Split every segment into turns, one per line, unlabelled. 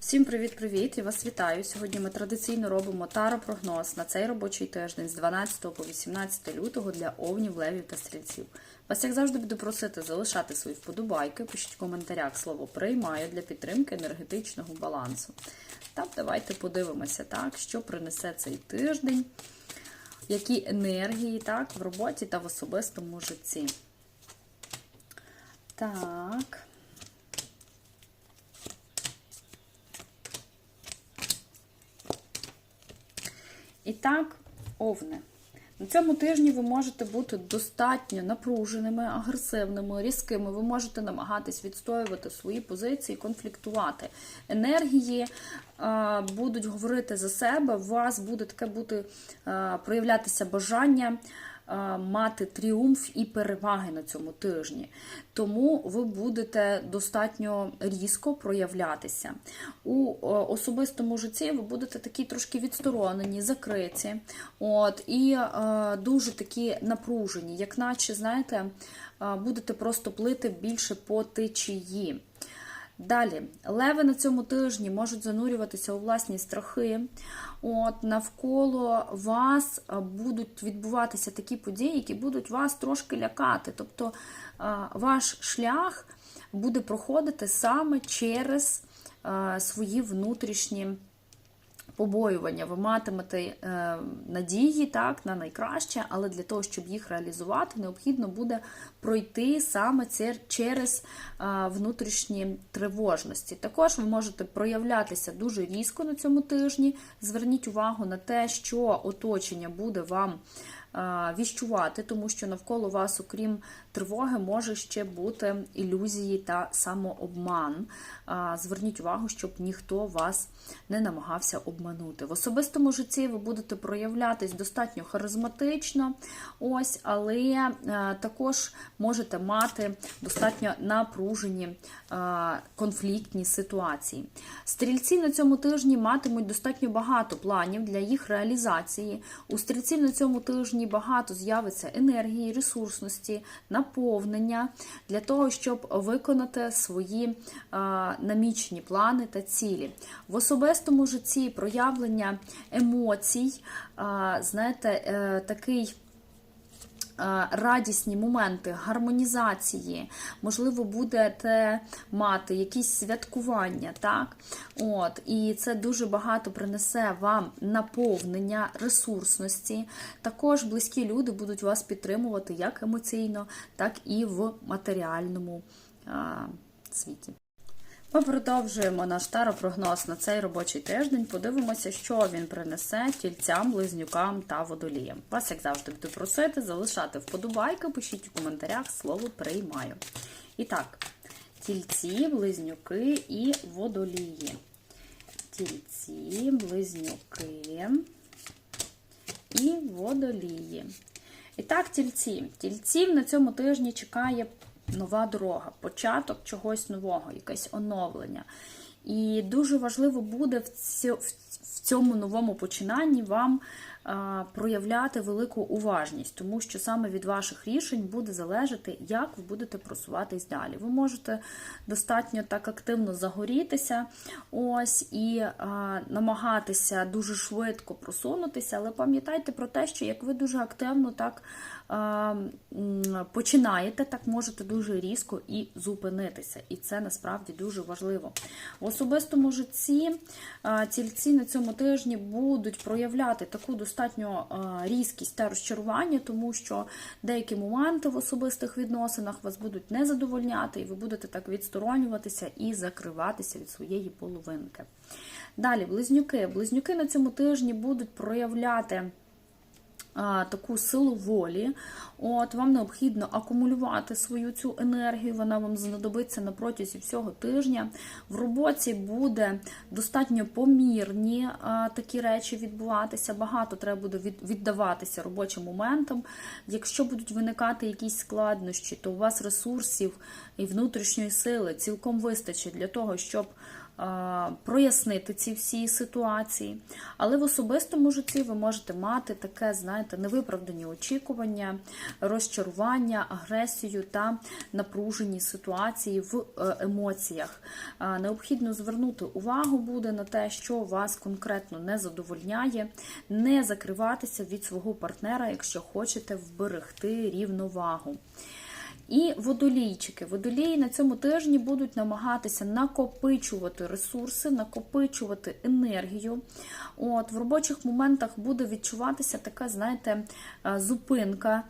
Всім привіт-привіт! Я вас вітаю. Сьогодні ми традиційно робимо таро-прогноз на цей робочий тиждень з 12 по 18 лютого для овнів, левів та стрільців. Вас, як завжди, буду просити залишати свої вподобайки, пишіть в коментарях слово приймаю для підтримки енергетичного балансу. Так, давайте подивимося, так, що принесе цей тиждень, які енергії так, в роботі та в особистому житті. Так. І так, овни. На цьому тижні ви можете бути достатньо напруженими, агресивними, різкими. Ви можете намагатись відстоювати свої позиції, конфліктувати. Енергії е, будуть говорити за себе, у вас буде таке бути е, проявлятися бажання. Е, Мати тріумф і переваги на цьому тижні, тому ви будете достатньо різко проявлятися. У е, особистому житті ви будете такі трошки відсторонені, закриті, от, і е, дуже такі напружені, як наче, знаєте, е, будете просто плити більше по течії. Далі, леви на цьому тижні можуть занурюватися у власні страхи. От навколо вас будуть відбуватися такі події, які будуть вас трошки лякати. Тобто ваш шлях буде проходити саме через свої внутрішні побоювання. Ви матимете е, надії так, на найкраще, але для того, щоб їх реалізувати, необхідно буде пройти саме це через е, внутрішні тривожності. Також ви можете проявлятися дуже різко на цьому тижні. Зверніть увагу на те, що оточення буде вам. Віщувати, тому що навколо вас, окрім тривоги, може ще бути ілюзії та самообман. Зверніть увагу, щоб ніхто вас не намагався обманути. В особистому житті ви будете проявлятись достатньо харизматично, ось, але також можете мати достатньо напружені конфліктні ситуації. Стрільці на цьому тижні матимуть достатньо багато планів для їх реалізації. У стрільців на цьому тижні багато з'явиться енергії, ресурсності, наповнення для того, щоб виконати свої е, намічені плани та цілі. В особистому житті проявлення емоцій, е, знаєте, е, такий. Е, Радісні моменти гармонізації, можливо, будете мати якісь святкування, так? От, і це дуже багато принесе вам наповнення, ресурсності. Також близькі люди будуть вас підтримувати як емоційно, так і в матеріальному світі. Ми продовжуємо наш таропрогноз на цей робочий тиждень. Подивимося, що він принесе тільцям, близнюкам та водоліям. Вас, як завжди, буду просити залишати вподобайки, пишіть у коментарях слово приймаю. І так, тільці, близнюки і водолії. Тільці, близнюки і водолії. І так, тільці. Тільців на цьому тижні чекає нова дорога, початок чогось нового, якесь оновлення. І дуже важливо буде в цьо- в цьому новому починанні вам проявляти велику уважність, тому що саме від ваших рішень буде залежати, як ви будете просуватись далі. Ви можете достатньо так активно загорітися, ось і а, намагатися дуже швидко просунутися, але пам'ятайте про те, що як ви дуже активно так починаєте, так можете дуже різко і зупинитися. І це насправді дуже важливо. В особистому житті тільці на цьому тижні будуть проявляти таку достатньо різкість та розчарування, тому що деякі моменти в особистих відносинах вас будуть не задовольняти, і ви будете так відсторонюватися і закриватися від своєї половинки. Далі, близнюки. Близнюки на цьому тижні будуть проявляти таку силу волі. От Вам необхідно акумулювати свою цю енергію, вона вам знадобиться на протязі всього тижня. В роботі буде достатньо помірні а, такі речі відбуватися. Багато треба буде від, віддаватися робочим моментам. Якщо будуть виникати якісь складнощі, то у вас ресурсів і внутрішньої сили цілком вистачить для того, щоб прояснити ці всі ситуації. Але в особистому житті ви можете мати таке, знаєте, невиправдані очікування, розчарування, агресію та напружені ситуації в е, емоціях. Необхідно звернути увагу буде на те, що вас конкретно не задовольняє, не закриватися від свого партнера, якщо хочете вберегти рівновагу. І водолійчики. Водолії на цьому тижні будуть намагатися накопичувати ресурси, накопичувати енергію. От, В робочих моментах буде відчуватися така, знаєте, е, зупинка, е,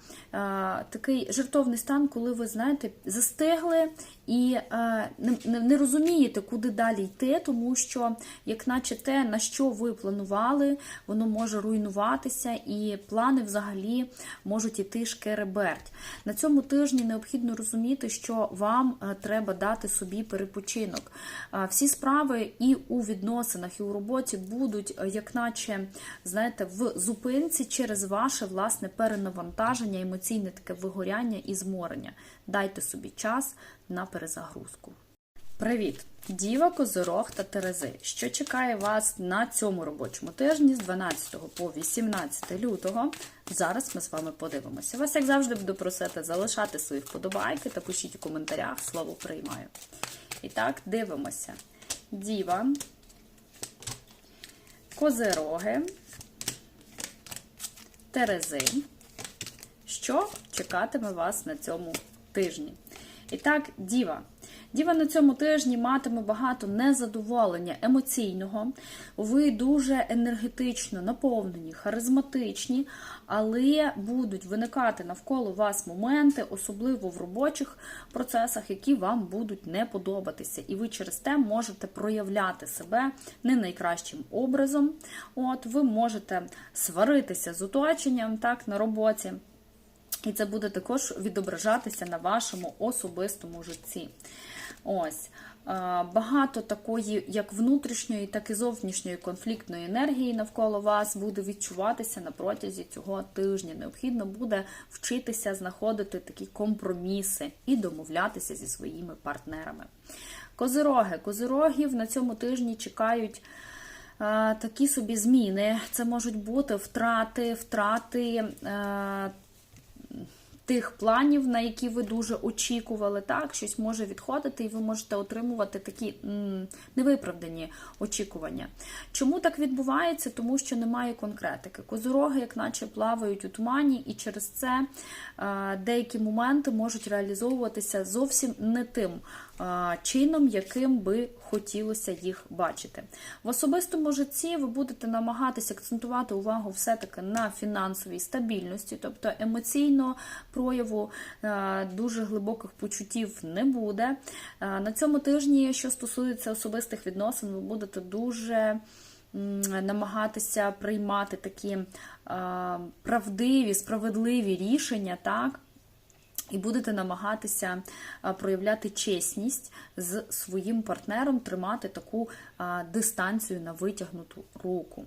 такий жертовний стан, коли ви, знаєте, застигли і е, не, не, розумієте, куди далі йти, тому що, як наче те, на що ви планували, воно може руйнуватися, і плани взагалі можуть іти шкереберть. На цьому тижні необхідно розуміти, що вам е, треба дати собі перепочинок. Е, Всі справи і у відносинах, і у роботі будуть, як наче, знаєте, в зупинці через ваше власне перенавантаження, емоційне таке вигоряння і зморення. Дайте собі час на перезагрузку. Привіт! Діва, Козорог та Терези. Що чекає вас на цьому робочому тижні з 12 по 18 лютого? Зараз ми з вами подивимося. Вас, як завжди, буду просити залишати свої вподобайки та пишіть у коментарях слово приймаю. І так, дивимося. Діва, Козироги, Терези. Що чекатиме вас на цьому тижні? І так, діва. Діва на цьому тижні матиме багато незадоволення емоційного. Ви дуже енергетично наповнені, харизматичні, але будуть виникати навколо вас моменти, особливо в робочих процесах, які вам будуть не подобатися. І ви через те можете проявляти себе не найкращим образом. От, ви можете сваритися з оточенням так, на роботі. І це буде також відображатися на вашому особистому житті. Ось. Багато такої, як внутрішньої, так і зовнішньої конфліктної енергії навколо вас буде відчуватися на протязі цього тижня. Необхідно буде вчитися знаходити такі компроміси і домовлятися зі своїми партнерами. Козироги. Козирогів на цьому тижні чекають. Такі собі зміни. Це можуть бути втрати, втрати тих планів, на які ви дуже очікували, так, щось може відходити, і ви можете отримувати такі невиправдані очікування. Чому так відбувається? Тому що немає конкретики. Козороги, як наче плавають у тумані, і через це е, деякі моменти можуть реалізовуватися зовсім не тим чином, яким би хотілося їх бачити. В особистому житті ви будете намагатися акцентувати увагу все-таки на фінансовій стабільності, тобто емоційно прояву е, дуже глибоких почуттів не буде. Е, На цьому тижні, що стосується особистих відносин, ви будете дуже намагатися приймати такі е, правдиві, справедливі рішення, так? І будете намагатися проявляти чесність з своїм партнером, тримати таку дистанцію на витягнуту руку.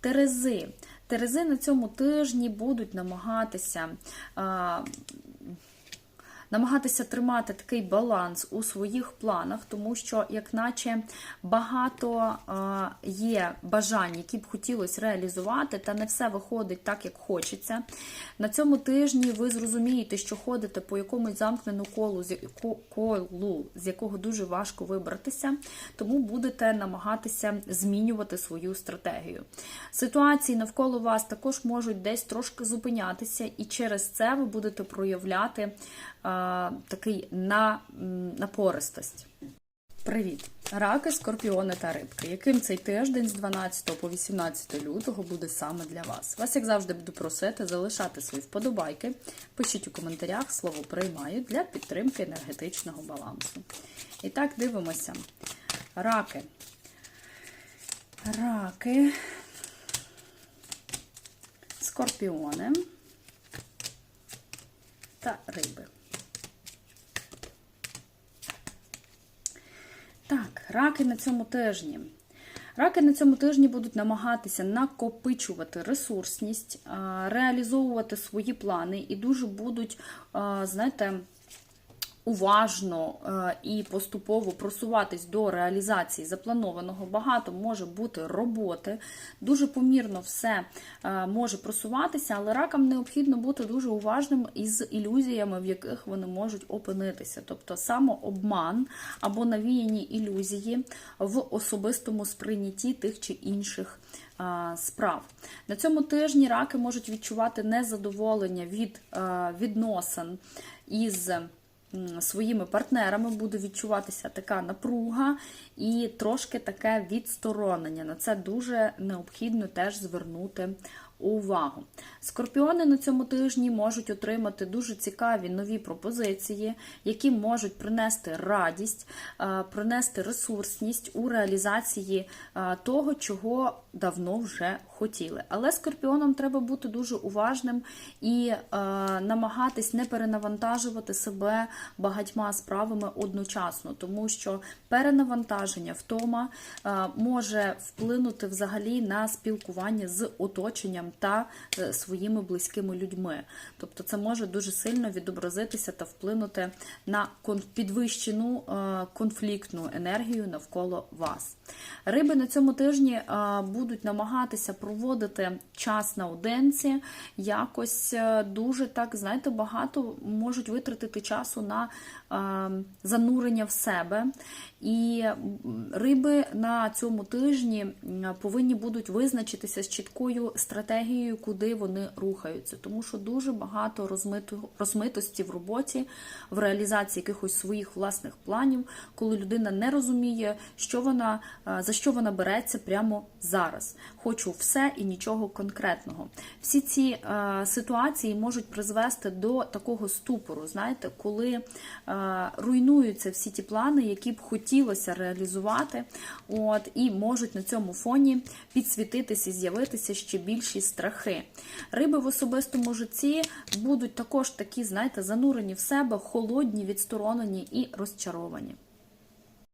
Терези. Терези на цьому тижні будуть намагатися. Намагатися тримати такий баланс у своїх планах, тому що, як наче, багато е, є бажань, які б хотілося реалізувати, та не все виходить так, як хочеться. На цьому тижні ви зрозумієте, що ходите по якомусь замкненому колу, колу, з якого дуже важко вибратися, тому будете намагатися змінювати свою стратегію. Ситуації навколо вас також можуть десь трошки зупинятися, і через це ви будете проявляти такий на, напористость. Привіт! Раки, скорпіони та рибки. Яким цей тиждень з 12 по 18 лютого буде саме для вас? Вас, як завжди, буду просити залишати свої вподобайки. Пишіть у коментарях слово приймаю для підтримки енергетичного балансу. І так, дивимося. Раки. Раки. Скорпіони та риби. Так, раки на цьому тижні. Раки на цьому тижні будуть намагатися накопичувати ресурсність, реалізовувати свої плани і дуже будуть, знаєте, уважно е, і поступово просуватись до реалізації запланованого. Багато може бути роботи, дуже помірно все е, може просуватися, але ракам необхідно бути дуже уважним із ілюзіями, в яких вони можуть опинитися. Тобто самообман або навіяні ілюзії в особистому сприйнятті тих чи інших справ. На цьому тижні раки можуть відчувати незадоволення від відносин із своїми партнерами, буде відчуватися така напруга і трошки таке відсторонення. На це дуже необхідно теж звернути увагу. Скорпіони на цьому тижні можуть отримати дуже цікаві нові пропозиції, які можуть принести радість, е, принести ресурсність у реалізації е, того, чого давно вже хотіли. Але скорпіонам треба бути дуже уважним і е, намагатись не перенавантажувати себе багатьма справами одночасно, тому що перенавантаження, втома може вплинути взагалі на спілкування з оточенням та е, своїми близькими людьми. Тобто це може дуже сильно відобразитися та вплинути на підвищену е, конфліктну енергію навколо вас. Риби на цьому тижні е, будуть намагатися проводити час наодинці, якось дуже так, знаєте, багато можуть витратити часу на занурення в себе. І риби на цьому тижні повинні будуть визначитися з чіткою стратегією, куди вони рухаються, тому що дуже багато розмиту, розмитості в роботі, в реалізації якихось своїх власних планів, коли людина не розуміє, що вона е, за що вона береться прямо зараз. Хочу все і нічого конкретного. Всі ці е, ситуації можуть призвести до такого ступору, знаєте, коли е, руйнуються всі ті плани, які б хотілося реалізувати, от і можуть на цьому фоні підсвітитися і з'явитися ще більші страхи. Риби в особистому житті будуть також такі, знаєте, занурені в себе, холодні, відсторонені і розчаровані.